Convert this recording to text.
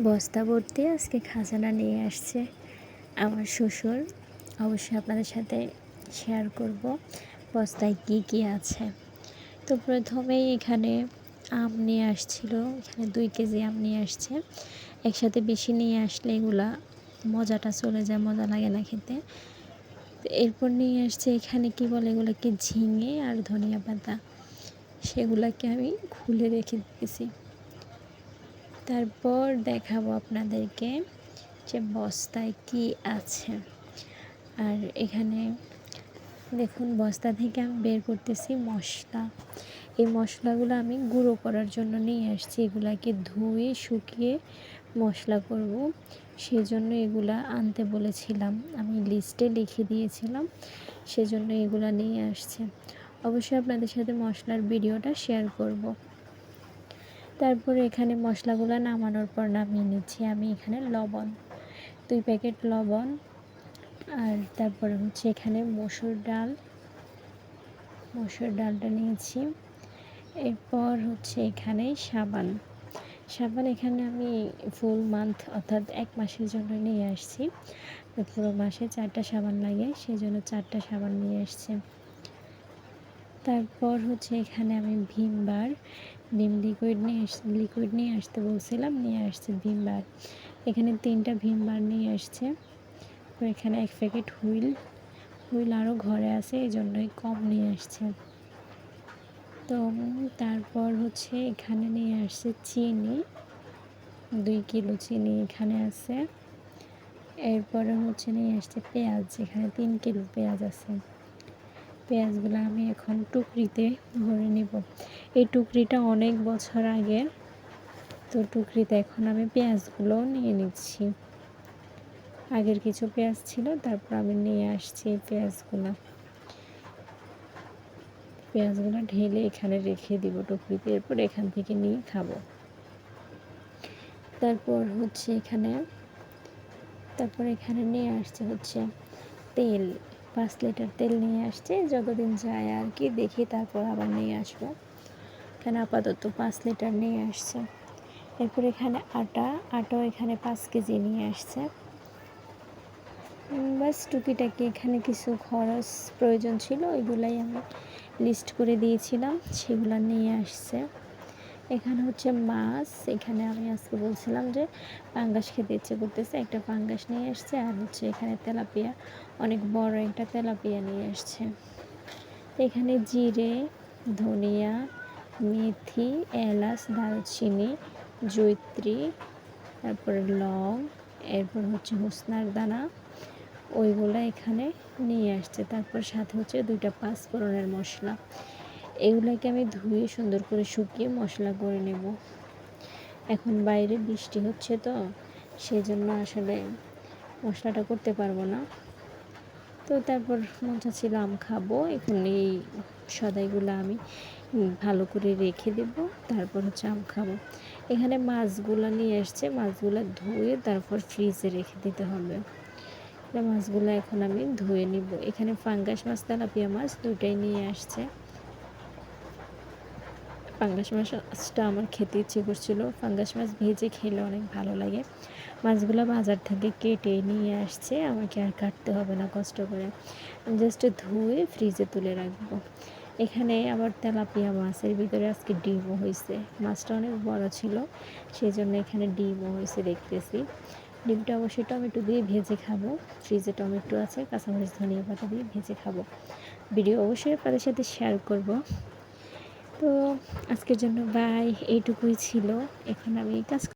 বস্তা ভর্তি আজকে খাজানা নিয়ে আসছে আমার শ্বশুর। অবশ্যই আপনাদের সাথে শেয়ার করব বস্তায় কী কী আছে। তো প্রথমেই এখানে আম নিয়ে আসছিল, এখানে দুই কেজি আম নিয়ে আসছে। একসাথে বেশি নিয়ে আসলে এগুলা মজাটা চলে যায়, মজা লাগে না খেতে। এরপর নিয়ে আসছে এখানে কি বলে এগুলোকে ঝিঙে আর ধনিয়া পাতা। সেগুলোকে আমি খুলে রেখে দিয়েছি তারপর দেখাবো আপনাদেরকে যে বস্তায় কি আছে। আর এখানে দেখুন, বস্তা থেকে আমি বের করতেছি মশলা। এই মশলাগুলো আমি গুঁড়ো করার জন্য নিয়ে আসছি। এগুলাকে ধুয়ে, শুকিয়ে মশলা করব। সেই জন্য এগুলা আনতে বলেছিলাম। আমি লিস্টে লিখে দিয়েছিলাম, সেজন্য এগুলা নিয়ে আসছে। অবশ্যই আপনাদের সাথে মশলার ভিডিওটা শেয়ার করব। তারপরে এখানে মশলাগুলো নামানোর পর নামিয়ে নিচ্ছি। আমি এখানে লবণ, দুই প্যাকেট লবণ আর তারপরে হচ্ছে এখানে মসুর ডাল, মসুর ডালটা নিয়েছি। এরপর হচ্ছে এখানে সাবান সাবান এখানে আমি ফুল মান্থ অর্থাৎ এক মাসের জন্য নিয়ে আসছি। পুরো মাসে চারটা সাবান লাগে সেই জন্য চারটা সাবান নিয়ে আসছি। তারপর হচ্ছে এখানে আমি ভীমবার ভীম লিকুইড নিয়ে আস লিকুইড নিয়ে আসতে বলছিলাম, নিয়ে আসছে ভীমবার এখানে তিনটা ভীমবার নিয়ে আসছে। তো এখানে এক প্যাকেট হুইল হুইল আরও ঘরে আছে এই জন্যই কম নিয়ে আসছে। তো তারপর হচ্ছে এখানে নিয়ে আসছে চিনি, দুই কিলো চিনি এখানে আছে। এরপরে হচ্ছে নিয়ে আসছে পেঁয়াজ, এখানে তিন কিলো পেঁয়াজ আছে। পেঁয়াজগুলো আমি এখন টুকরিতে ভরে নিব। এই টুকরিটা অনেক বছর আগে, তো টুকরিতে এখন আমি পেঁয়াজগুলো নিয়ে নিচ্ছি। আগের কিছু পেঁয়াজ ছিল, তারপর আমি নিয়ে আসছি এই পেঁয়াজগুলো। পেঁয়াজগুলো ঢেলে এখানে রেখে দিব টুকরিতে, এরপর এখান থেকে নিয়ে খাব। তারপর হচ্ছে এখানে, তারপর এখানে নিয়ে আসছে হচ্ছে তেল। পাঁচ লিটার তেল নিয়ে আসছে, যতদিন যায় আর কি দেখি তারপর আবার নিয়ে আসব। এখানে আপাতত পাঁচ লিটার নিয়ে আসছে। এরপর এখানে আটা, আটাও এখানে পাঁচ কেজি নিয়ে আসছে। বাস টুকিটাকি এখানে কিছু খরচ প্রয়োজন ছিল, ওইগুলাই আমি লিস্ট করে দিয়েছিলাম, সেগুলো নিয়ে আসছে। এখানে হচ্ছে মাছ। এখানে আমি আজকে বলছিলাম যে পাঙ্গাস খেতে ইচ্ছে করতেছে। একটা পাঙ্গাস নিয়ে আসছে আর হচ্ছে এখানে তেলাপিয়া, অনেক বড় একটা তেলাপিয়া নিয়ে আসছে এখানে জিরে, ধনিয়া, মেথি, এলাচ, দারুচিনি জৈত্রী তারপরে লং, এরপর হচ্ছে হুসনার দানা, ওইগুলো এখানে নিয়ে আসছে। তারপর সাথে হচ্ছে দুইটা পাঁচ পাঁচফোড়নের মশলা। এগুলোকে আমি ধুয়ে সুন্দর করে শুকিয়ে মশলা করে নেব। এখন বাইরে বৃষ্টি হচ্ছে তো সেই জন্য আসলে মশলাটা করতে পারব না। তো তারপর মজা ছিল আম খাব, এখন এই সদাইগুলো আমি ভালো করে রেখে দেব, তারপর হচ্ছে আম খাব। এখানে মাছগুলো নিয়ে এসছে মাছগুলো ধুয়ে তারপর ফ্রিজে রেখে দিতে হবে। মাছগুলো এখন আমি ধুয়ে নিব। এখানে ফাঙ্গাস মাছ, তেলাপিয়া মাছ দুটাই নিয়ে আসছে। ফাঙ্গাস মাছটা আমার খেতে ইচ্ছে করছিল। ফাঙ্গাস মাছ ভেজে খেলে অনেক ভালো লাগে। মাছগুলো বাজার থেকে কেটে নিয়ে আসছে, আমাকে আর কাটতে হবে না কষ্ট করে। আমি জাস্ট ধুয়ে ফ্রিজে তুলে রাখব। এখানে আবার তেলাপিয়া মাছের ভিতরে আজকে ডিমও হয়েছে। মাছটা অনেক বড় ছিল সেই জন্য এখানে ডিমও হয়েছে দেখতেছি। ডিমটা অবশ্যই টমেটো দিয়ে ভেজে খাব। ফ্রিজে টমেটো আছে, কাঁচামরিচ, ধনিয়া পাতা দিয়ে ভেজে খাব। ভিডিও অবশ্যই আপনাদের সাথে শেয়ার করব। তো আজকের জন্য বাই এইটুকুই ছিল। এখন আমি কাজ